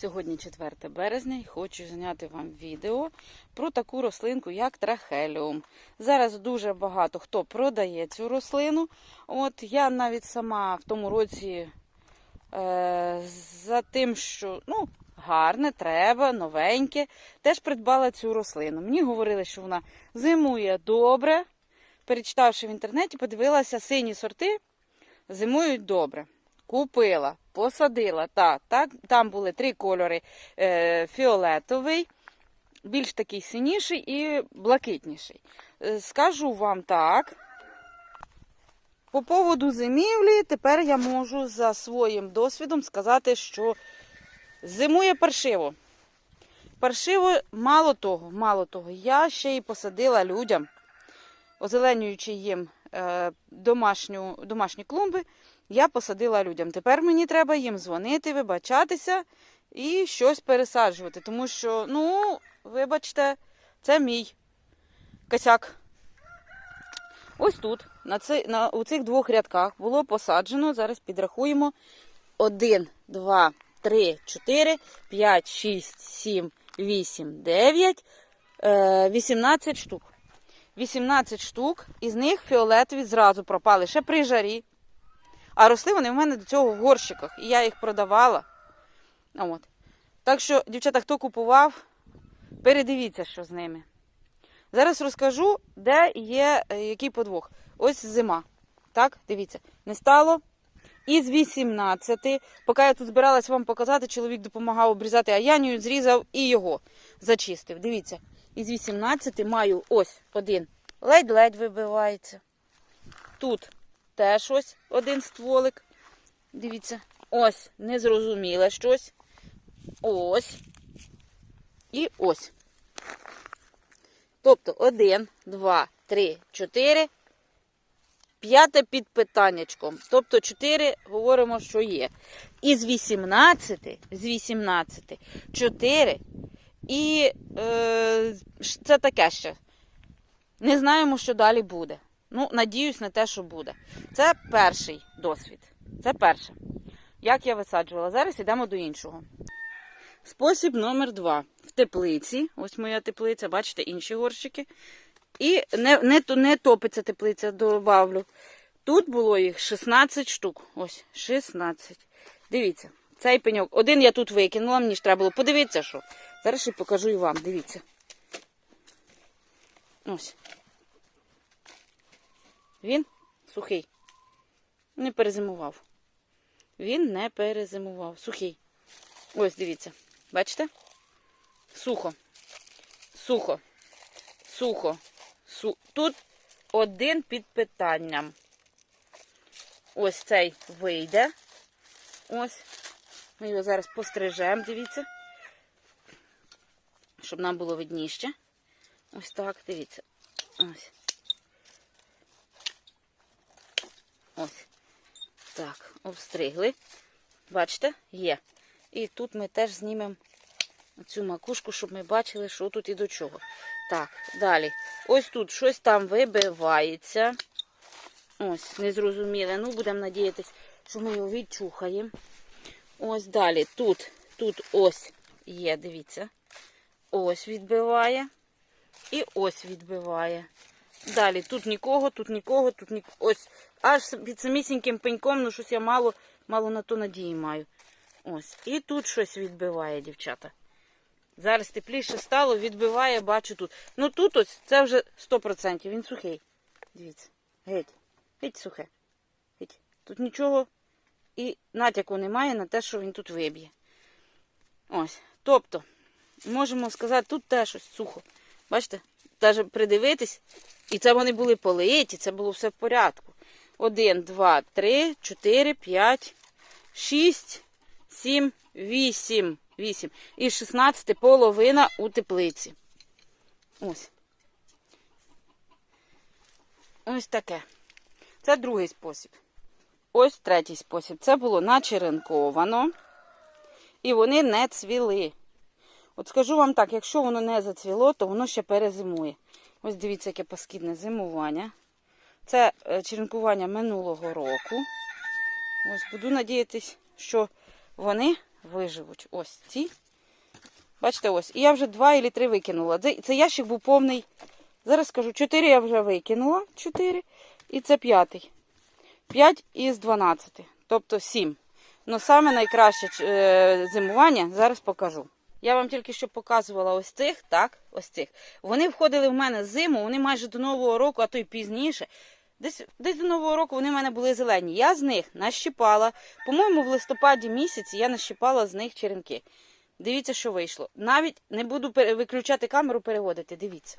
Сьогодні 4 березня і хочу зняти вам відео про таку рослинку, як трахеліум. Зараз дуже багато хто продає цю рослину. От я навіть сама в тому році е, за тим, що ну, гарне, треба, новеньке, теж придбала цю рослину. Мені говорили, що вона зимує добре. Перечитавши в інтернеті, подивилася сині сорти, зимують добре. Купила, посадила. Так, так, там були три кольори: е, фіолетовий, більш такий синіший і блакитніший. Е, скажу вам так. По поводу зимівлі, тепер я можу за своїм досвідом сказати, що зимує паршиво. Паршиво, мало того, мало того, я ще й посадила людям, озеленюючи їм домашню, домашні клумби, я посадила людям. Тепер мені треба їм дзвонити, вибачатися і щось пересаджувати. Тому що, ну, вибачте, це мій косяк. Ось тут, на ци, на, у цих двох рядках було посаджено, зараз підрахуємо, 1, 2, 3, 4, 5, 6, 7, 8, 9, е, 18 штук. 18 штук, із них фіолетові зразу пропали ще при жарі. А росли вони в мене до цього в горщиках, і я їх продавала. От. Так що, дівчата, хто купував, передивіться, що з ними. Зараз розкажу, де є е, який подвох. Ось зима. Так, дивіться, не стало. Із 18, поки я тут збиралась вам показати, чоловік допомагав обрізати аянію, зрізав і його зачистив. Дивіться, із 18 маю ось один. Ледь-ледь вибивається. Тут теж ось один стволик. Дивіться, ось незрозуміле щось. Ось. І ось. Тобто один, два, три, чотири. П'яте під питаннячком. Тобто 4 говоримо, що є. Із 18, з 18, 4. І е, це таке ще. Не знаємо, що далі буде. Ну, надіюсь на те, що буде. Це перший досвід. Це перше. Як я висаджувала. Зараз йдемо до іншого. Спосіб номер два. В теплиці. Ось моя теплиця, бачите, інші горщики. І не, не, не топиться теплиця, добавлю. Тут було їх 16 штук. Ось, 16. Дивіться, цей пеньок. Один я тут викинула, мені ж треба було подивитися, що. Зараз ще покажу і вам. Дивіться. Ось. Він сухий. Не перезимував. Він не перезимував. Сухий. Ось, дивіться. Бачите? Сухо. Сухо. Сухо. Су... Тут один під питанням. Ось цей вийде. Ось. Ми його зараз пострижемо, дивіться. Щоб нам було видніше. Ось так, дивіться. Ось. Ось. Так, обстригли. Бачите, є. І тут ми теж знімемо цю макушку, щоб ми бачили, що тут і до чого. Так, далі. Ось тут щось там вибивається. Ось, незрозуміле. Ну, будемо надіятися, що ми його відчухаємо. Ось далі. Тут, тут ось є, дивіться. Ось відбиває. І ось відбиває. Далі, тут нікого, тут нікого, тут нікого. Ось, аж під самісіньким пеньком, ну щось я мало, мало на то надії маю. Ось. І тут щось відбиває, дівчата. Зараз тепліше стало, відбиває, бачу тут. Ну тут ось це вже 100%, він сухий. Дивіться. Геть. Геть сухе. Геть. Тут нічого і натяку немає на те, що він тут виб'є. Ось. Тобто, можемо сказати, тут теж щось сухо. Бачите? Навіть придивитись, і це вони були политі, це було все в порядку. Один, два, три, чотири, п'ять, шість, сім, вісім. Вісім. І 16 половина у теплиці. Ось. Ось таке. Це другий спосіб. Ось третій спосіб. Це було начеренковано. І вони не цвіли. От скажу вам так, якщо воно не зацвіло, то воно ще перезимує. Ось дивіться, яке паскідне зимування. Це е, черенкування минулого року. Ось буду надіятись, що вони виживуть. Ось ці. Бачите, ось. І я вже два і три викинула. Це ящик був повний. Зараз скажу, чотири я вже викинула. Чотири. І це п'ятий. П'ять із дванадцяти. Тобто сім. Ну, саме найкраще е, зимування зараз покажу. Я вам тільки що показувала ось цих, так, ось цих. Вони входили в мене зиму, вони майже до Нового року, а то й пізніше. Десь, десь до Нового року вони в мене були зелені. Я з них нащипала. По-моєму, в листопаді місяці я нащипала з них черенки. Дивіться, що вийшло. Навіть не буду виключати камеру, переводити. Дивіться.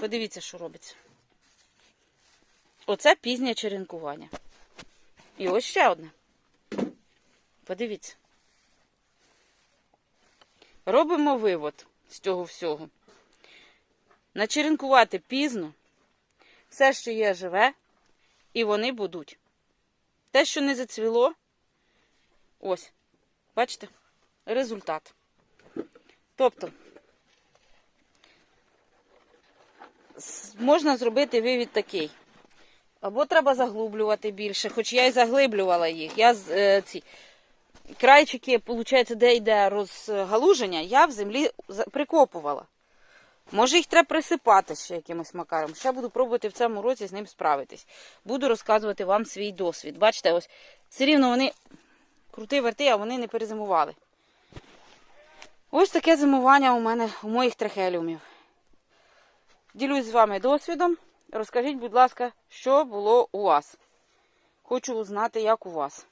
Подивіться, що робиться. Оце пізнє черенкування. І ось ще одне. Подивіться. Робимо вивод з цього всього. Начеренкувати пізно, все, що є, живе, і вони будуть. Те, що не зацвіло, ось, бачите, результат. Тобто, можна зробити вивід такий. Або треба заглублювати більше, хоч я і заглиблювала їх. Я е, ці крайчики, виходить, де йде розгалуження, я в землі прикопувала. Може, їх треба присипати ще якимось макаром. Ще буду пробувати в цьому році з ним справитись. Буду розказувати вам свій досвід. Бачите, ось все рівно вони крути верти, а вони не перезимували. Ось таке зимування у мене у моїх трахеліумів. Ділюсь з вами досвідом. Розкажіть, будь ласка, що було у вас. Хочу узнати, як у вас.